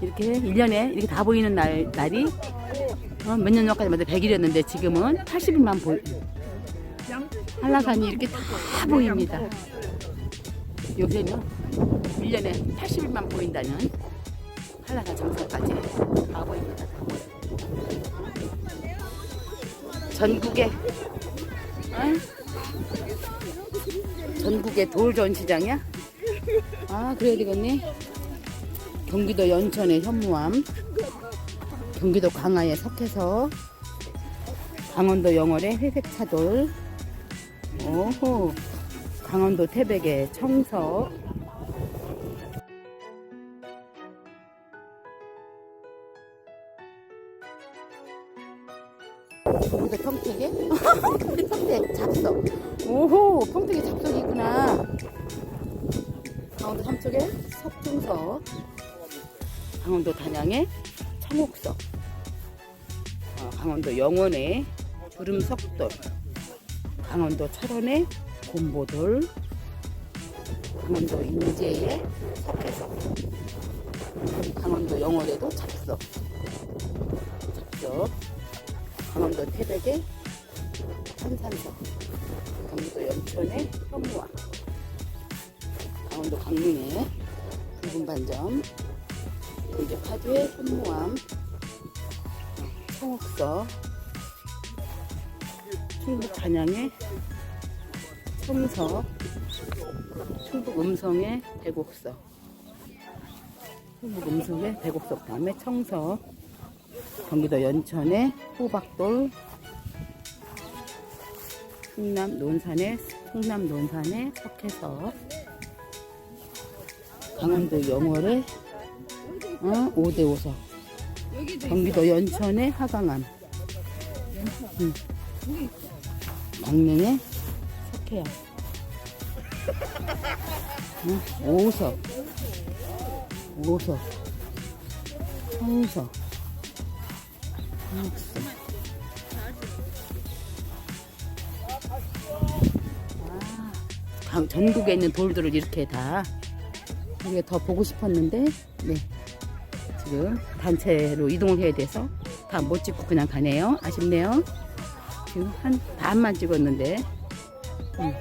이렇게 1년에 이렇게 다 보이는 날, 날이 어, 몇 년 전까지마다 100일이었는데 지금은 80일만 보이 한라산이 이렇게 다 보입니다. 요새는 1년에 80일만 보인다는 한라산 정상까지 다 보입니다. 전국에 어? 전국의 돌 전시장이야? 아 그래야 되겠네. 경기도 연천의 현무암, 경기도 광화의 석회서, 강원도 영월의 회색차돌, 오호, 강원도 태백의 청석, 우리가 평택에? 우리 평택 잡석. 오호, 평택에 잡석이 있구나. 강원도 삼척에 석중석, 강원도 단양의 청옥석, 어, 강원도 영원의 구름석돌, 강원도 철원의 곰보돌, 강원도 인제의 석회석, 강원도 영월에도 잡석, 잡석, 강원도 태백의 천산석, 강원도 연천의 현무암, 강원도 강릉의 붉은 반점, 경제 파주의 현무암, 청옥서, 충북 단양의 청서, 충북 음성의 대곡서, 충북 음성의 대곡서 다음에 청서, 경기도 연천의 호박돌, 충남 논산의 충남 논산의 석회서, 강원도 영월의 어, 오대오석, 경기도 연천의 하강암, 응. 강릉의 석회암, 응, 오석, 오석, 청석, 청옥석. 아, 강- 전국에 있는 돌들을 이렇게 다 이게 더 보고 싶었는데 네 지금 단체로 이동을 해야 돼서 다 못 찍고 그냥 가네요. 아쉽네요. 지금 한 반만 찍었는데. 음.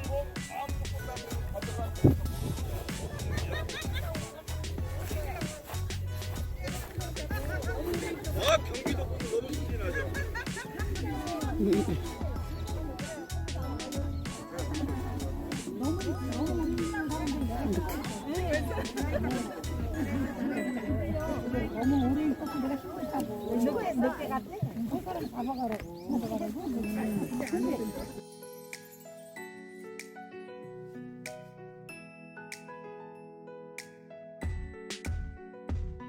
몇개 같아? 손가락 잡아가라고.